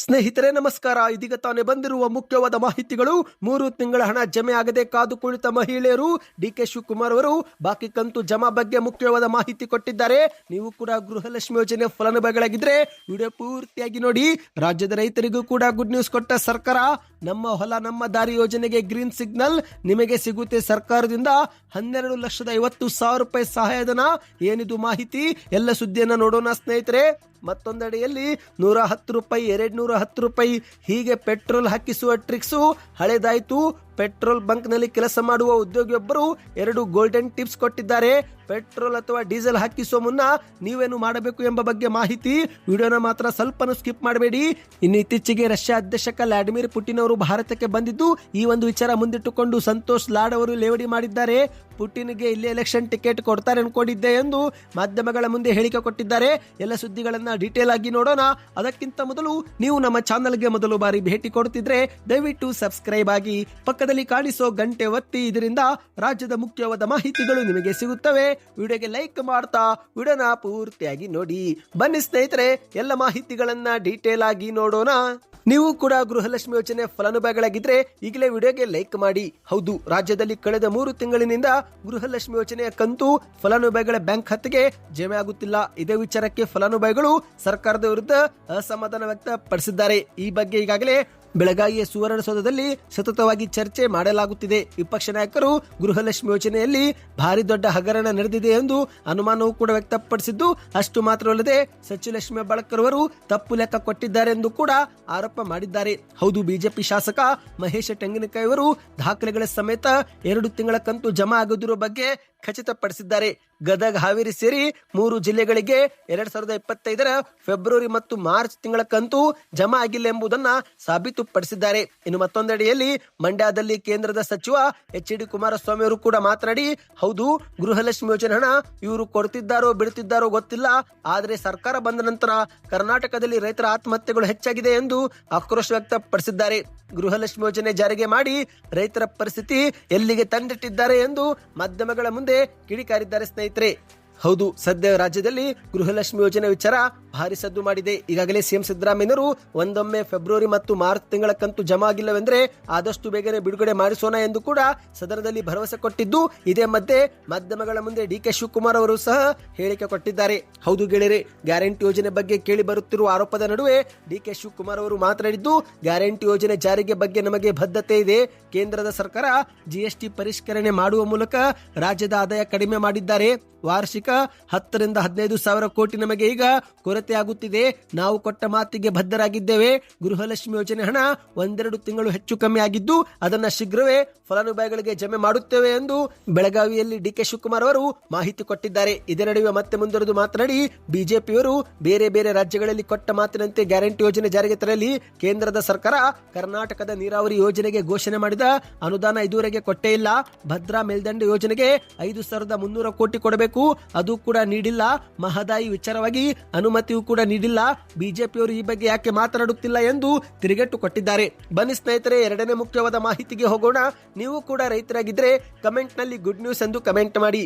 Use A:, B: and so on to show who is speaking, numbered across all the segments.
A: ಸ್ನೇಹಿತರೆ, ನಮಸ್ಕಾರ. ಇದೀಗ ತಾನೇ ಬಂದಿರುವ ಮುಖ್ಯವಾದ ಮಾಹಿತಿಗಳು. ಮೂರು ತಿಂಗಳ ಹಣ ಜಮೆ ಆಗದೆ ಕಾದು ಕುಳಿತ ಮಹಿಳೆಯರು ಡಿ ಕೆ ಶಿವಕುಮಾರ್ ಅವರು ಬಾಕಿ ಕಂತು ಜಮಾ ಬಗ್ಗೆ ಮುಖ್ಯವಾದ ಮಾಹಿತಿ ಕೊಟ್ಟಿದ್ದಾರೆ. ನೀವು ಕೂಡ ಗೃಹಲಕ್ಷ್ಮಿ ಯೋಜನೆ ಫಲಾನುಭವಿಗಳಾಗಿದ್ರೆ ವಿಡಿಯೋ ಪೂರ್ತಿಯಾಗಿ ನೋಡಿ. ರಾಜ್ಯದ ರೈತರಿಗೂ ಕೂಡ ಗುಡ್ ನ್ಯೂಸ್ ಕೊಟ್ಟ ಸರ್ಕಾರ, ನಮ್ಮ ಹೊಲ, ನಮ್ಮ ದಾರಿ ಯೋಜನೆಗೆ ಗ್ರೀನ್ ಸಿಗ್ನಲ್ ನಿಮಗೆ ಸಿಗುತ್ತೆ ಸರ್ಕಾರದಿಂದ. ಹನ್ನೆರಡು ಲಕ್ಷದ ಐವತ್ತು ಸಾವಿರ ರೂಪಾಯಿ ಸಹಾಯಧನ. ಏನಿದು ಮಾಹಿತಿ? ಎಲ್ಲ ಸುದ್ದಿಯನ್ನ ನೋಡೋಣ ಸ್ನೇಹಿತರೆ. ಮತ್ತೊಂದೆಡೆಯಲ್ಲಿ ನೂರ ಹತ್ತು ರೂಪಾಯಿ ಎರಡ್ ನೂರ ಹತ್ತು ರೂಪಾಯಿ ಹೀಗೆ ಪೆಟ್ರೋಲ್ ಹಾಕಿಸುವ ಟ್ರಿಕ್ಸು ಹಳೆದಾಯ್ತು. ಪೆಟ್ರೋಲ್ ಬಂಕ್ನಲ್ಲಿ ಕೆಲಸ ಮಾಡುವ ಉದ್ಯೋಗಿಯೊಬ್ಬರು ಎರಡು ಗೋಲ್ಡನ್ ಟಿಪ್ಸ್ ಕೊಟ್ಟಿದ್ದಾರೆ. ಪೆಟ್ರೋಲ್ ಅಥವಾ ಡೀಸೆಲ್ ಹಾಕಿಸುವ ಮುನ್ನ ನೀವೇನು ಮಾಡಬೇಕು ಎಂಬ ಬಗ್ಗೆ ಮಾಹಿತಿ ವಿಡಿಯೋನ ಮಾತ್ರ ಸ್ವಲ್ಪನೂ ಸ್ಕಿಪ್ ಮಾಡಬೇಡಿ. ಇನ್ನು ಇತ್ತೀಚೆಗೆ ರಷ್ಯಾ ಅಧ್ಯಕ್ಷ ವ್ಲಾಡಿಮಿರ್ ಪುಟಿನ್ ಅವರು ಭಾರತಕ್ಕೆ ಬಂದಿದ್ದು ಈ ಒಂದು ವಿಚಾರ ಮುಂದಿಟ್ಟುಕೊಂಡು ಸಂತೋಷ್ ಲಾಡ್ ಅವರು ಲೇವಡಿ ಮಾಡಿದ್ದಾರೆ. ಪುಟಿನ್ಗೆ ಇಲ್ಲಿ ಎಲೆಕ್ಷನ್ ಟಿಕೆಟ್ ಕೊಡ್ತಾರೆ ಅನ್ಕೊಂಡಿದ್ದೆ ಎಂದು ಮಾಧ್ಯಮಗಳ ಮುಂದೆ ಹೇಳಿಕೆ ಕೊಟ್ಟಿದ್ದಾರೆ. ಎಲ್ಲ ಸುದ್ದಿಗಳನ್ನ ಡೀಟೇಲ್ ಆಗಿ ನೋಡೋಣ. ಅದಕ್ಕಿಂತ ಮೊದಲು ನೀವು ನಮ್ಮ ಚಾನಲ್ಗೆ ಮೊದಲು ಬಾರಿ ಭೇಟಿ ಕೊಡುತ್ತಿದ್ರೆ ದಯವಿಟ್ಟು ಸಬ್ಸ್ಕ್ರೈಬ್ ಆಗಿ ಪಕ್ಕದಲ್ಲಿ ಕಾಣಿಸೋ ಗಂಟೆ ಒತ್ತಿ ಇದರಿಂದ ರಾಜ್ಯದ ಮುಖ್ಯವಾದ ಮಾಹಿತಿಗಳು ನಿಮಗೆ ಸಿಗುತ್ತವೆ. ವಿಡಿಯೋಗೆ ಲೈಕ್ ಮಾಡ್ತಾ ವಿಡಿಯೋನ ಪೂರ್ತಿಯಾಗಿ ನೋಡಿ. ಬನ್ನಿ ಸ್ನೇಹಿತರೆ, ಎಲ್ಲ ಮಾಹಿತಿಗಳನ್ನ ಡೀಟೇಲ್ ಆಗಿ ನೋಡೋಣ. ನೀವು ಕೂಡ ಗೃಹಲಕ್ಷ್ಮಿ ಯೋಜನೆ ಫಲಾನುಭವಿಗಳಾಗಿದ್ರೆ ಈಗಲೇ ವಿಡಿಯೋಗೆ ಲೈಕ್ ಮಾಡಿ. ಹೌದು, ರಾಜ್ಯದಲ್ಲಿ ಕಳೆದ ಮೂರು ತಿಂಗಳಿನಿಂದ ಗೃಹಲಕ್ಷ್ಮಿ ಯೋಜನೆಯ ಕಂತು ಫಲಾನುಭವಿಗಳ ಬ್ಯಾಂಕ್ ಖಾತೆಗೆ ಜಮೆ ಆಗುತ್ತಿಲ್ಲ. ಇದೇ ವಿಚಾರಕ್ಕೆ ಫಲಾನುಭವಿಗಳು ಸರ್ಕಾರದ ವಿರುದ್ಧ ಅಸಮಾಧಾನ ವ್ಯಕ್ತಪಡಿಸಿದ್ದಾರೆ. ಈ ಬಗ್ಗೆ ಈಗಾಗಲೇ ಬೆಳಗಾವಿಯ ಸುವರ್ಣಸೌಧದಲ್ಲಿ ಸತತವಾಗಿ ಚರ್ಚೆ ಮಾಡಲಾಗುತ್ತಿದೆ. ವಿಪಕ್ಷ ನಾಯಕರು ಗೃಹಲಕ್ಷ್ಮಿ ಯೋಜನೆಯಲ್ಲಿ ಭಾರಿ ದೊಡ್ಡ ಹಗರಣ ನಡೆದಿದೆ ಎಂದು ಅನುಮಾನವೂ ಕೂಡ ವ್ಯಕ್ತಪಡಿಸಿದ್ದು, ಅಷ್ಟು ಮಾತ್ರವಲ್ಲದೆ ಸಚಿವಲಕ್ಷ್ಮಿ ಬಳಕರ್ ಅವರು ತಪ್ಪು ಲೆಕ್ಕ ಕೊಟ್ಟಿದ್ದಾರೆ ಎಂದು ಕೂಡ ಆರೋಪ ಮಾಡಿದ್ದಾರೆ. ಹೌದು, ಬಿಜೆಪಿ ಶಾಸಕ ಮಹೇಶ ತೆಂಗಿನಕಾಯಿ ಅವರು ದಾಖಲೆಗಳ ಸಮೇತ ಎರಡು ತಿಂಗಳ ಕಂತು ಜಮಾ ಆಗದಿರುವ ಬಗ್ಗೆ ಖಚಿತಪಡಿಸಿದ್ದಾರೆ. ಗದಗ, ಹಾವೇರಿ ಸೇರಿ ಮೂರು ಜಿಲ್ಲೆಗಳಿಗೆ ಎರಡ್ ಸಾವಿರದ ಇಪ್ಪತ್ತೈದರ ಫೆಬ್ರವರಿ ಮತ್ತು ಮಾರ್ಚ್ ತಿಂಗಳ ಕಂತು ಜಮಾ ಆಗಿಲ್ಲ ಎಂಬುದನ್ನ ಸಾಬೀತುಪಡಿಸಿದ್ದಾರೆ. ಇನ್ನು ಮತ್ತೊಂದೆಡೆಯಲ್ಲಿ ಮಂಡ್ಯದಲ್ಲಿ ಕೇಂದ್ರದ ಸಚಿವ ಎಚ್ ಡಿ ಕುಮಾರಸ್ವಾಮಿ ಅವರು ಕೂಡ ಮಾತನಾಡಿ, ಹೌದು, ಗೃಹಲಕ್ಷ್ಮಿ ಯೋಜನೆ ಹಣ ಇವರು ಕೊಡ್ತಿದ್ದಾರೋ ಬಿಡುತ್ತಿದ್ದಾರೋ ಗೊತ್ತಿಲ್ಲ. ಆದರೆ ಸರ್ಕಾರ ಬಂದ ನಂತರ ಕರ್ನಾಟಕದಲ್ಲಿ ರೈತರ ಆತ್ಮಹತ್ಯೆಗಳು ಹೆಚ್ಚಾಗಿದೆ ಎಂದು ಆಕ್ರೋಶ ವ್ಯಕ್ತಪಡಿಸಿದ್ದಾರೆ. ಗೃಹಲಕ್ಷ್ಮಿ ಯೋಜನೆ ಜಾರಿಗೆ ಮಾಡಿ ರೈತರ ಪರಿಸ್ಥಿತಿ ಎಲ್ಲಿಗೆ ತಂದಿಟ್ಟಿದ್ದಾರೆ ಎಂದು ಮಾಧ್ಯಮಗಳ ಮುಂದೆ ಕಿಡಿಕಾರಿದ್ದಾರೆ ಸ್ನೇಹಿತರೆ. ಹೌದು, ಸದ್ಯ ರಾಜ್ಯದಲ್ಲಿ ಗೃಹಲಕ್ಷ್ಮಿ ಯೋಜನೆ ವಿಚಾರ ಭಾರಿ ಸದ್ದು ಮಾಡಿದೆ. ಈಗಾಗಲೇ ಸಿಎಂ ಸಿದ್ದರಾಮಯ್ಯನವರು ಒಂದೊಮ್ಮೆ ಫೆಬ್ರವರಿ ಮತ್ತು ಮಾರ್ಚ್ ತಿಂಗಳ ಕಂತು ಜಮಾ ಆಗಿಲ್ಲವೆಂದ್ರೆ ಆದಷ್ಟು ಬೇಗನೆ ಬಿಡುಗಡೆ ಮಾಡಿಸೋಣ ಎಂದು ಕೂಡ ಸದನದಲ್ಲಿ ಭರವಸೆ ಕೊಟ್ಟಿದ್ದು, ಇದೇ ಮಧ್ಯೆ ಮಾಧ್ಯಮಗಳ ಮುಂದೆ ಡಿ ಕೆ ಶಿವಕುಮಾರ್ ಅವರು ಸಹ ಹೇಳಿಕೆ ಕೊಟ್ಟಿದ್ದಾರೆ. ಹೌದು ಗೆಳೆಯರೆ, ಗ್ಯಾರಂಟಿ ಯೋಜನೆ ಬಗ್ಗೆ ಕೇಳಿ ಬರುತ್ತಿರುವ ಆರೋಪದ ನಡುವೆ ಡಿ ಕೆ ಶಿವಕುಮಾರ್ ಅವರು ಮಾತನಾಡಿದ್ದು, ಗ್ಯಾರಂಟಿ ಯೋಜನೆ ಜಾರಿಗೆ ಬಗ್ಗೆ ನಮಗೆ ಬದ್ಧತೆ ಇದೆ. ಕೇಂದ್ರದ ಸರ್ಕಾರ ಜಿಎಸ್ಟಿ ಪರಿಷ್ಕರಣೆ ಮಾಡುವ ಮೂಲಕ ರಾಜ್ಯದ ಆದಾಯ ಕಡಿಮೆ ಮಾಡಿದ್ದಾರೆ. ವಾರ್ಷಿಕ ಹತ್ತರಿಂದ ಹದಿನೈದು ಸಾವಿರ ಕೋಟಿ ನಮಗೆ ಈಗ ಕೊರತೆ ಆಗುತ್ತಿದೆ ನಾವು ಕೊಟ್ಟ ಮಾತಿಗೆ ಬದ್ಧರಾಗಿದ್ದೇವೆ. ಗೃಹಲಕ್ಷ್ಮಿ ಯೋಜನೆ ಹಣ ಒಂದೆರಡು ತಿಂಗಳು ಹೆಚ್ಚು ಕಮ್ಮಿ ಆಗಿದ್ದು, ಅದನ್ನ ಶೀಘ್ರವೇ ಫಲಾನುಭವಿಗಳಿಗೆ ಜಮೆ ಮಾಡುತ್ತೇವೆ ಎಂದು ಬೆಳಗಾವಿಯಲ್ಲಿ ಡಿ ಕೆ ಶಿವಕುಮಾರ್ ಅವರು ಮಾಹಿತಿ ಕೊಟ್ಟಿದ್ದಾರೆ. ಇದೇ ನಡುವೆ ಮತ್ತೆ ಮುಂದುವರೆದು ಮಾತನಾಡಿ, ಬಿಜೆಪಿಯವರು ಬೇರೆ ಬೇರೆ ರಾಜ್ಯಗಳಲ್ಲಿ ಕೊಟ್ಟ ಮಾತಿನಂತೆ ಗ್ಯಾರಂಟಿ ಯೋಜನೆ ಜಾರಿಗೆ ತರಲಿ. ಕೇಂದ್ರದ ಸರ್ಕಾರ ಕರ್ನಾಟಕದ ನೀರಾವರಿ ಯೋಜನೆಗೆ ಘೋಷಣೆ ಮಾಡಿದ ಅನುದಾನ ಇದುವರೆಗೆ ಕೊಟ್ಟೇ ಇಲ್ಲ. ಭದ್ರಾ ಮೇಲ್ದಂಡೆ ಯೋಜನೆಗೆ ಐದು ಸಾವಿರದ ಮುನ್ನೂರ ಕೋಟಿ ಕೊಡಬೇಕು. ಅದು ಕೂಡ ನೀಡಿಲ್ಲ. ಮಹದಾಯಿ ವಿಚಾರವಾಗಿ ಅನುಮತಿಯೂ ಕೂಡ ನೀಡಿಲ್ಲ. ಬಿಜೆಪಿಯವರು ಈ ಬಗ್ಗೆ ಯಾಕೆ ಮಾತನಾಡುತ್ತಿಲ್ಲ ಎಂದು ತಿರುಗೇಟು ಕೊಟ್ಟಿದ್ದಾರೆ. ಬನ್ನಿ ಸ್ನೇಹಿತರೆ, ಎರಡನೇ ಮುಖ್ಯವಾದ ಮಾಹಿತಿಗೆ ಹೋಗೋಣ. ನೀವು ಕೂಡ ರೈತರಾಗಿದ್ರೆ ಕಮೆಂಟ್ನಲ್ಲಿ ಗುಡ್ ನ್ಯೂಸ್ ಎಂದು ಕಮೆಂಟ್ ಮಾಡಿ.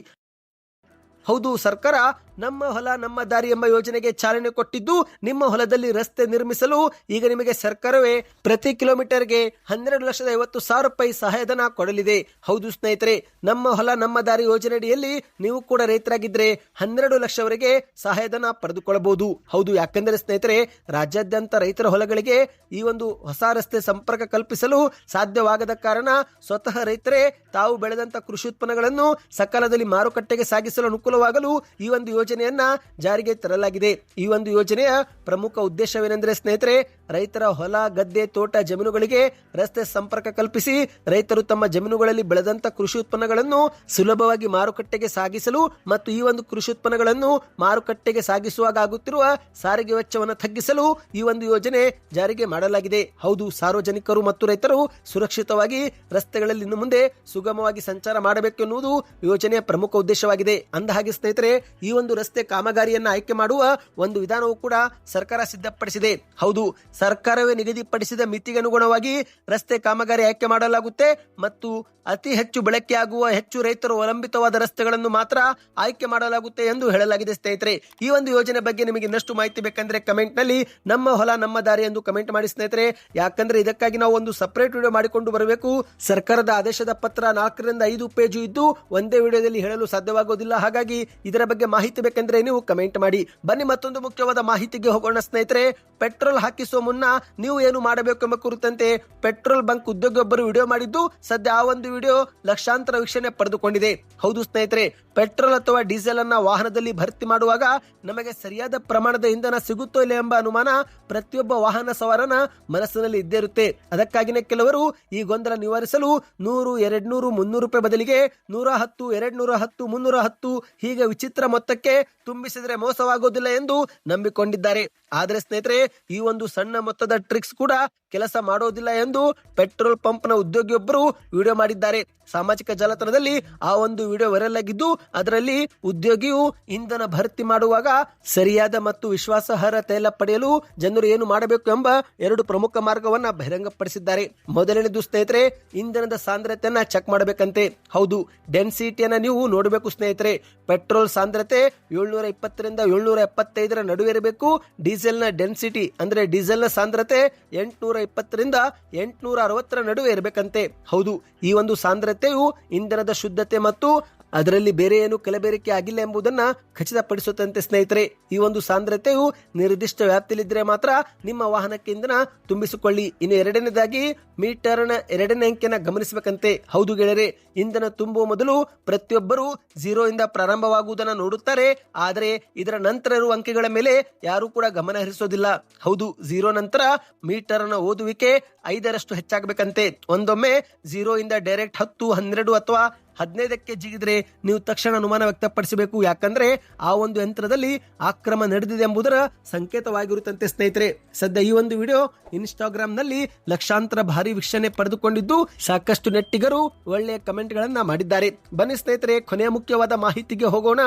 A: ಹೌದು, ಸರ್ಕಾರ ನಮ್ಮ ಹೊಲ, ನಮ್ಮ ದಾರಿ ಎಂಬ ಯೋಜನೆಗೆ ಚಾಲನೆ ಕೊಟ್ಟಿದ್ದು ನಿಮ್ಮ ಹೊಲದಲ್ಲಿ ರಸ್ತೆ ನಿರ್ಮಿಸಲು ಈಗ ನಿಮಗೆ ಸರ್ಕಾರವೇ ಪ್ರತಿ ಕಿಲೋಮೀಟರ್ಗೆ ಹನ್ನೆರಡು ಲಕ್ಷದ ಐವತ್ತು ಸಾವಿರ ರೂಪಾಯಿ ಸಹಾಯಧನ ಕೊಡಲಿದೆ. ಹೌದು ಸ್ನೇಹಿತರೆ, ನಮ್ಮ ಹೊಲ, ನಮ್ಮ ದಾರಿ ಯೋಜನೆಯಡಿಯಲ್ಲಿ ನೀವು ಕೂಡ ರೈತರಾಗಿದ್ರೆ ಹನ್ನೆರಡು ಲಕ್ಷವರೆಗೆ ಸಹಾಯಧನ ಪಡೆದುಕೊಳ್ಳಬಹುದು. ಹೌದು, ಯಾಕೆಂದರೆ ಸ್ನೇಹಿತರೆ, ರಾಜ್ಯಾದ್ಯಂತ ರೈತರ ಹೊಲಗಳಿಗೆ ಈ ಒಂದು ಹೊಸ ರಸ್ತೆ ಸಂಪರ್ಕ ಕಲ್ಪಿಸಲು ಸಾಧ್ಯವಾಗದ ಕಾರಣ ಸ್ವತಃ ರೈತರೇ ತಾವು ಬೆಳೆದಂತ ಕೃಷಿ ಉತ್ಪನ್ನಗಳನ್ನು ಸಕಾಲದಲ್ಲಿ ಮಾರುಕಟ್ಟೆಗೆ ಸಾಗಿಸಲು ಅನುಕೂಲವಾಗಲು ಈ ಒಂದು ಯೋಜನೆಯನ್ನ ಜಾರಿಗೆ ತರಲಾಗಿದೆ. ಈ ಒಂದು ಯೋಜನೆಯ ಪ್ರಮುಖ ಉದ್ದೇಶವೇನೆಂದರೆ ಸ್ನೇಹಿತರೆ, ರೈತರ ಹೊಲ, ಗದ್ದೆ, ತೋಟ, ಜಮೀನುಗಳಿಗೆ ರಸ್ತೆ ಸಂಪರ್ಕ ಕಲ್ಪಿಸಿ ರೈತರು ತಮ್ಮ ಜಮೀನುಗಳಲ್ಲಿ ಬೆಳೆದಂತ ಕೃಷಿ ಉತ್ಪನ್ನಗಳನ್ನು ಸುಲಭವಾಗಿ ಮಾರುಕಟ್ಟೆಗೆ ಸಾಗಿಸಲು ಮತ್ತು ಈ ಒಂದು ಕೃಷಿ ಉತ್ಪನ್ನಗಳನ್ನು ಮಾರುಕಟ್ಟೆಗೆ ಸಾಗಿಸುವಾಗ ಆಗುತ್ತಿರುವ ಸಾರಿಗೆ ವೆಚ್ಚವನ್ನು ತಗ್ಗಿಸಲು ಈ ಒಂದು ಯೋಜನೆ ಜಾರಿಗೆ ಮಾಡಲಾಗಿದೆ. ಹೌದು, ಸಾರ್ವಜನಿಕರು ಮತ್ತು ರೈತರು ಸುರಕ್ಷಿತವಾಗಿ ರಸ್ತೆಗಳಲ್ಲಿ ಇನ್ನು ಮುಂದೆ ಸುಗಮವಾಗಿ ಸಂಚಾರ ಮಾಡಬೇಕೆನ್ನುವುದು ಯೋಜನೆಯ ಪ್ರಮುಖ ಉದ್ದೇಶವಾಗಿದೆ. ಅಂದ ಹಾಗೆ ಸ್ನೇಹಿತರೆ, ಈ ಒಂದು ರಸ್ತೆ ಕಾಮಗಾರಿಯನ್ನ ಆಯ್ಕೆ ಮಾಡುವ ಒಂದು ವಿಧಾನವೂ ಕೂಡ ಸರ್ಕಾರ ಸಿದ್ಧಪಡಿಸಿದೆ. ಹೌದು, ಸರ್ಕಾರವೇ ನಿಗದಿಪಡಿಸಿದ ಮಿತಿಗೆ ಅನುಗುಣವಾಗಿ ರಸ್ತೆ ಕಾಮಗಾರಿ ಆಯ್ಕೆ ಮಾಡಲಾಗುತ್ತೆ ಮತ್ತು ಅತಿ ಹೆಚ್ಚು ಬಳಕೆಯಾಗುವ ಹೆಚ್ಚು ರೈತರು ಅವಲಂಬಿತವಾದ ರಸ್ತೆಗಳನ್ನು ಮಾತ್ರ ಆಯ್ಕೆ ಮಾಡಲಾಗುತ್ತೆ ಎಂದು ಹೇಳಲಾಗಿದೆ ಸ್ನೇಹಿತರೆ. ಈ ಒಂದು ಯೋಜನೆ ಬಗ್ಗೆ ನಿಮಗೆ ಇನ್ನಷ್ಟು ಮಾಹಿತಿ ಬೇಕಂದ್ರೆ ಕಮೆಂಟ್ನಲ್ಲಿ ನಮ್ಮ ಹೊಲ, ನಮ್ಮ ದಾರಿ ಎಂದು ಕಮೆಂಟ್ ಮಾಡಿ ಸ್ನೇಹಿತರೆ. ಯಾಕಂದ್ರೆ ಇದಕ್ಕಾಗಿ ನಾವು ಒಂದು ಸಪರೇಟ್ ವಿಡಿಯೋ ಮಾಡಿಕೊಂಡು ಬರಬೇಕು. ಸರ್ಕಾರದ ಆದೇಶದ ಪತ್ರ ನಾಲ್ಕರಿಂದ ಐದು ಪೇಜು ಇದ್ದು ಒಂದೇ ವಿಡಿಯೋದಲ್ಲಿ ಹೇಳಲು ಸಾಧ್ಯವಾಗುವುದಿಲ್ಲ ಹಾಗಾಗಿ ಇದರ ಬಗ್ಗೆ ಮಾಹಿತಿ ಬೇಕೆಂದ್ರೆ ನೀವು ಕಮೆಂಟ್ ಮಾಡಿ. ಬನ್ನಿ ಮತ್ತೊಂದು ಮುಖ್ಯವಾದ ಮಾಹಿತಿಗೆ ಹೋಗೋಣ ಸ್ನೇಹಿತರೆ. ಪೆಟ್ರೋಲ್ ಹಾಕಿಸುವ ಮುನ್ನ ನೀವು ಏನು ಮಾಡಬೇಕು ಎಂಬ ಕುರಿತಂತೆ ಪೆಟ್ರೋಲ್ ಬಂಕ್ ಉದ್ಯೋಗಿಯೊಬ್ಬರು ವಿಡಿಯೋ ಮಾಡಿದ್ದು, ಸದ್ಯ ಆ ಒಂದು ವಿಡಿಯೋ ಲಕ್ಷಾಂತರ ವೀಕ್ಷಣೆ ಪಡೆದುಕೊಂಡಿದೆ. ಹೌದು ಸ್ನೇಹಿತರೆ, ಪೆಟ್ರೋಲ್ ಅಥವಾ ಡೀಸೆಲ್ ಅನ್ನ ವಾಹನದಲ್ಲಿ ಭರ್ತಿ ಮಾಡುವಾಗ ನಮಗೆ ಸರಿಯಾದ ಪ್ರಮಾಣದ ಇಂಧನ ಸಿಗುತ್ತೋ ಇಲ್ಲ ಎಂಬ ಅನುಮಾನ ಪ್ರತಿಯೊಬ್ಬ ವಾಹನ ಸವಾರನ ಮನಸ್ಸಿನಲ್ಲಿ ಇದ್ದೇ ಇರುತ್ತೆ. ಅದಕ್ಕಾಗಿನೇ ಕೆಲವರು ಈ ಗೊಂದಲ ನಿವಾರಿಸಲು ನೂರು ಎರಡ್ ನೂರು ಮುನ್ನೂರು ರೂಪಾಯಿ ಬದಲಿಗೆ ನೂರ ಹತ್ತು ಎರಡ್ ನೂರ ಹತ್ತು, ಮುನ್ನೂರ ಹತ್ತು ಹೀಗೆ ವಿಚಿತ್ರ ಮೊತ್ತಕ್ಕೆ ತುಂಬಿಸಿದರೆ ಮೋಸವಾಗೋದಿಲ್ಲ ಎಂದು ನಂಬಿಕೊಂಡಿದ್ದಾರೆ. ಆದರೆ ಸ್ನೇಹಿತರೆ ಈ ಒಂದು ಸಣ್ಣ ಮೊತ್ತದ ಟ್ರಿಕ್ಸ್ ಕೂಡ ಕೆಲಸ ಮಾಡೋದಿಲ್ಲ ಎಂದು ಪೆಟ್ರೋಲ್ ಪಂಪ್ನ ಉದ್ಯೋಗಿಯೊಬ್ಬರು ವಿಡಿಯೋ ಮಾಡಿದ್ದಾರೆ. ಸಾಮಾಜಿಕ ಜಾಲತಾಣದಲ್ಲಿ ಆ ಒಂದು ವಿಡಿಯೋ ವೈರಲ್ ಆಗಿದ್ದು, ಅದರಲ್ಲಿ ಉದ್ಯೋಗಿಯು ಇಂಧನ ಭರ್ತಿ ಮಾಡುವಾಗ ಸರಿಯಾದ ಮತ್ತು ವಿಶ್ವಾಸಾರ್ಹ ತೈಲ ಪಡೆಯಲು ಜನರು ಏನು ಮಾಡಬೇಕು ಎಂಬ ಎರಡು ಪ್ರಮುಖ ಮಾರ್ಗವನ್ನ ಬಹಿರಂಗಪಡಿಸಿದ್ದಾರೆ. ಮೊದಲನೇದು ಸ್ನೇಹಿತರೆ, ಇಂಧನದ ಸಾಂದ್ರತೆಯನ್ನ ಚೆಕ್ ಮಾಡಬೇಕಂತೆ. ಹೌದು ಡೆನ್ಸಿಟಿಯನ್ನ ನೀವು ನೋಡಬೇಕು, ಸ್ನೇಹಿತರೆ. ಪೆಟ್ರೋಲ್ ಸಾಂದ್ರತೆ ಏಳ್ನೂರ ಇಪ್ಪತ್ತರಿಂದ ಏಳ್ನೂರ ಎಪ್ಪತ್ತೈದರ ನಡುವೆ ಇರಬೇಕು. ಡೀಸೆಲ್ನ ಡೆನ್ಸಿಟಿ ಅಂದ್ರೆ ಡೀಸೆಲ್ನ ಸಾಂದ್ರತೆ ಎಂಟುನೂರ ಇಪ್ಪತ್ತರಿಂದ ಎಂಟುನೂರ ಅರವತ್ತರ ನಡುವೆ ಇರಬೇಕಂತೆ. ಹೌದು ಈ ಒಂದು ಸಾಂದ್ರತೆಯು ಇಂಧನದ ಶುದ್ಧತೆ ಮತ್ತು ಅದರಲ್ಲಿ ಬೇರೆ ಏನು ಕಲಬೆರಕೆ ಆಗಿಲ್ಲ ಎಂಬುದನ್ನ ಖಚಿತಪಡಿಸುತ್ತಂತೆ ಸ್ನೇಹಿತರೆ, ಈ ಒಂದು ಸಾಂದ್ರತೆಯು ನಿರ್ದಿಷ್ಟ ವ್ಯಾಪ್ತಿಯಲ್ಲಿದ್ದರೆ ಮಾತ್ರ ನಿಮ್ಮ ವಾಹನಕ್ಕೆ ಇಂಧನ ತುಂಬಿಸಿಕೊಳ್ಳಿ. ಇನ್ನು ಎರಡನೇದಾಗಿ, ಮೀಟರ್ನ ಎರಡನೇ ಅಂಕೆನ ಗಮನಿಸಬೇಕಂತೆ. ಹೌದು ಗೆಳೆಯರೆ, ಇಂಧನ ತುಂಬುವ ಮೊದಲು ಪ್ರತಿಯೊಬ್ಬರು ಝೀರೋ ಇಂದ ಪ್ರಾರಂಭವಾಗುವುದನ್ನು ನೋಡುತ್ತಾರೆ. ಆದರೆ ಇದರ ನಂತರ ಇರುವ ಅಂಕೆಗಳ ಮೇಲೆ ಯಾರು ಕೂಡ ಗಮನ ಹರಿಸೋದಿಲ್ಲ. ಹೌದು, ಝೀರೋ ನಂತರ ಮೀಟರ್ನ ಓದುವಿಕೆ ಐದರಷ್ಟು ಹೆಚ್ಚಾಗಬೇಕಂತೆ. ಒಂದೊಮ್ಮೆ ಝೀರೋ ಇಂದ ಡೈರೆಕ್ಟ್ ಹತ್ತು, ಹನ್ನೆರಡು ಅಥವಾ ಹದಿನೈದಕ್ಕೆ ಜಿಗಿದ್ರೆ ನೀವು ತಕ್ಷಣ ಅನುಮಾನ ವ್ಯಕ್ತಪಡಿಸಬೇಕು. ಯಾಕಂದ್ರೆ ಆ ಒಂದು ಯಂತ್ರದಲ್ಲಿ ಆಕ್ರಮ ನಡೆದಿದೆ ಎಂಬುದರ ಸಂಕೇತವಾಗಿರುತ್ತಂತೆ ಸ್ನೇಹಿತರೆ. ಸದ್ಯ ಈ ಒಂದು ವಿಡಿಯೋ ಇನ್ಸ್ಟಾಗ್ರಾಮ್ನಲ್ಲಿ ಲಕ್ಷಾಂತರ ಭಾರಿ ವೀಕ್ಷಣೆ ಪಡೆದುಕೊಂಡಿದ್ದು ಸಾಕಷ್ಟು ನೆಟ್ಟಿಗರು ಒಳ್ಳೆಯ ಕಮೆಂಟ್ ಗಳನ್ನ ಮಾಡಿದ್ದಾರೆ. ಬನ್ನಿ ಸ್ನೇಹಿತರೆ, ಕೊನೆಯ ಮುಖ್ಯವಾದ ಮಾಹಿತಿಗೆ ಹೋಗೋಣ.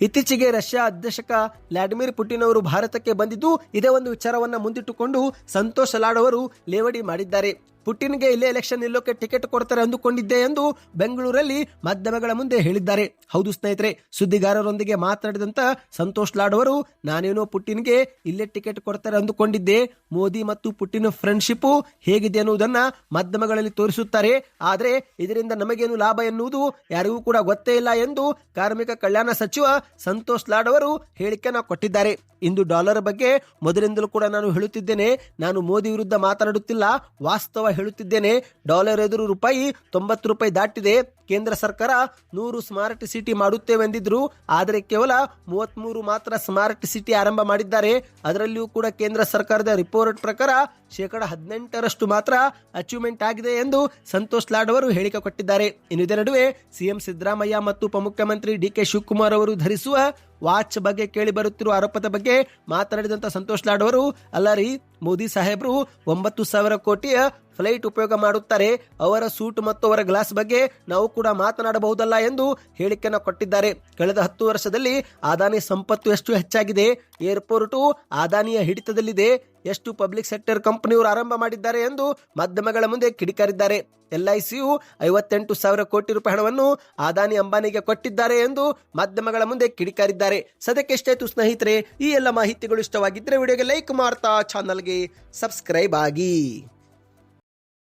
A: ಇತ್ತೀಚೆಗೆ ರಷ್ಯಾ ಅಧ್ಯಕ್ಷಕ ವ್ಲಾಡಿಮಿರ್ ಪುಟಿನ್ ಅವರು ಭಾರತಕ್ಕೆ ಬಂದಿದ್ದು ಇದೇ ಒಂದು ವಿಚಾರವನ್ನ ಮುಂದಿಟ್ಟುಕೊಂಡು ಸಂತೋಷ ಲಾಡ್ ಅವರು ಲೇವಡಿ ಮಾಡಿದ್ದಾರೆ. ಪುಟಿನ್ಗೆ ಇಲ್ಲೇ ಎಲೆಕ್ಷನ್ ನಿಲ್ಲೋಕೆ ಟಿಕೆಟ್ ಕೊಡ್ತಾರೆ ಅಂದುಕೊಂಡಿದ್ದೆ ಎಂದು ಬೆಂಗಳೂರಲ್ಲಿ ಮಾಧ್ಯಮಗಳ ಮುಂದೆ ಹೇಳಿದ್ದಾರೆ. ಹೌದು ಸ್ನೇಹಿತರೆ, ಸುದ್ದಿಗಾರರೊಂದಿಗೆ ಮಾತನಾಡಿದಂತ ಸಂತೋಷ್ ಲಾಡ್ ಅವರು, ನಾನೇನೋ ಪುಟಿನ್ಗೆ ಇಲ್ಲೇ ಟಿಕೆಟ್ ಕೊಡ್ತಾರೆ ಅಂದುಕೊಂಡಿದ್ದೆ. ಮೋದಿ ಮತ್ತು ಪುಟಿನ್ ಫ್ರೆಂಡ್ಶಿಪ್ ಹೇಗಿದೆ ಅನ್ನುವುದನ್ನ ಮಾಧ್ಯಮಗಳಲ್ಲಿ ತೋರಿಸುತ್ತಾರೆ. ಆದರೆ ಇದರಿಂದ ನಮಗೇನು ಲಾಭ ಎನ್ನುವುದು ಯಾರಿಗೂ ಕೂಡ ಗೊತ್ತೇ ಇಲ್ಲ ಎಂದು ಕಾರ್ಮಿಕ ಕಲ್ಯಾಣ ಸಚಿವ ಸಂತೋಷ್ ಲಾಡ್ ಅವರು ಹೇಳಿಕೆಯನ್ನು ಕೊಟ್ಟಿದ್ದಾರೆ. ಇಂದು ಡಾಲರ್ ಬಗ್ಗೆ ಮೊದಲಿಂದಲೂ ಕೂಡ ನಾನು ಹೇಳುತ್ತಿದ್ದೇನೆ. ನಾನು ಮೋದಿ ವಿರುದ್ಧ ಮಾತನಾಡುತ್ತಿಲ್ಲ. ವಾಸ್ತವ ಹೇಳುತ್ತಿದ್ದೇನೆ. ಡಾಲರ್ ಎದುರು ರೂಪಾಯಿ ತೊಂಬತ್ತು ರೂಪಾಯಿ ದಾಟಿದೆ. ಕೇಂದ್ರ ಸರ್ಕಾರ ನೂರು ಸ್ಮಾರ್ಟ್ ಸಿಟಿ ಮಾಡುತ್ತೇವೆಂದಿದ್ರು, ಆದರೆ ಕೇವಲ ಮೂವತ್ಮೂರು ಮಾತ್ರ ಸ್ಮಾರ್ಟ್ ಸಿಟಿ ಆರಂಭ ಮಾಡಿದ್ದಾರೆ. ಅದರಲ್ಲಿಯೂ ಕೂಡ ಕೇಂದ್ರ ಸರ್ಕಾರದ ರಿಪೋರ್ಟ್ ಪ್ರಕಾರ ಶೇಕಡ ಹದಿನೆಂಟರಷ್ಟು ಮಾತ್ರ ಅಚೀವ್ಮೆಂಟ್ ಆಗಿದೆ ಎಂದು ಸಂತೋಷ್ ಲಾಡ್ ಅವರು ಹೇಳಿಕೆ ಕೊಟ್ಟಿದ್ದಾರೆ. ಇನ್ನು ನಡುವೆ ಸಿಎಂ ಸಿದ್ದರಾಮಯ್ಯ ಮತ್ತು ಉಪಮುಖ್ಯಮಂತ್ರಿ ಡಿ ಕೆ ಶಿವಕುಮಾರ್ ಅವರು ಧರಿಸುವ ವಾಚ್ ಬಗ್ಗೆ ಕೇಳಿ ಬರುತ್ತಿರುವ ಆರೋಪದ ಬಗ್ಗೆ ಮಾತನಾಡಿದಂತ ಸಂತೋಷ್ ಲಾಡ್ ಅವರು ಅಲ್ಲರಿ ಮೋದಿ ಸಾಹೇಬರು ಒಂಬತ್ತು ಸಾವಿರ ಕೋಟಿಯ ಫ್ಲೈಟ್ ಉಪಯೋಗ ಮಾಡುತ್ತಾರೆ. ಅವರ ಸೂಟ್ ಮತ್ತು ಅವರ ಗ್ಲಾಸ್ ಬಗ್ಗೆ ನಾವು ಕೂಡ ಮಾತನಾಡಬಹುದಲ್ಲ ಎಂದು ಹೇಳಿಕೆಯನ್ನು ಕೊಟ್ಟಿದ್ದಾರೆ. ಕಳೆದ ಹತ್ತು ವರ್ಷದಲ್ಲಿ ಅದಾನಿ ಸಂಪತ್ತು ಎಷ್ಟು ಹೆಚ್ಚಾಗಿದೆ? ಏರ್ಪೋರ್ಟು ಅದಾನಿಯ ಹಿಡಿತದಲ್ಲಿದೆ. ಎಷ್ಟು ಪಬ್ಲಿಕ್ ಸೆಕ್ಟರ್ ಕಂಪನಿಯವರು ಆರಂಭ ಮಾಡಿದ್ದಾರೆ ಎಂದು ಮಾಧ್ಯಮಗಳ ಮುಂದೆ ಕಿಡಿಕಾರಿದ್ದಾರೆ. ಎಲ್ಐಸಿಯು ಐವತ್ತೆಂಟು ಸಾವಿರ ಕೋಟಿ ರೂಪಾಯಿ ಹಣವನ್ನು ಅದಾನಿ ಅಂಬಾನಿಗೆ ಕೊಟ್ಟಿದ್ದಾರೆ ಎಂದು ಮಾಧ್ಯಮಗಳ ಮುಂದೆ ಕಿಡಿಕಾರಿದ್ದಾರೆ. ಸದ್ಯಕ್ಕೆ ಎಷ್ಟಾಯ್ತು ಸ್ನೇಹಿತರೆ, ಈ ಎಲ್ಲ ಮಾಹಿತಿಗಳು ಇಷ್ಟವಾಗಿದ್ದರೆ ವಿಡಿಯೋಗೆ ಲೈಕ್ ಮಾಡ್ತಾ ಚಾನಲ್ಗೆ ಸಬ್ಸ್ಕ್ರೈಬ್ ಆಗಿ.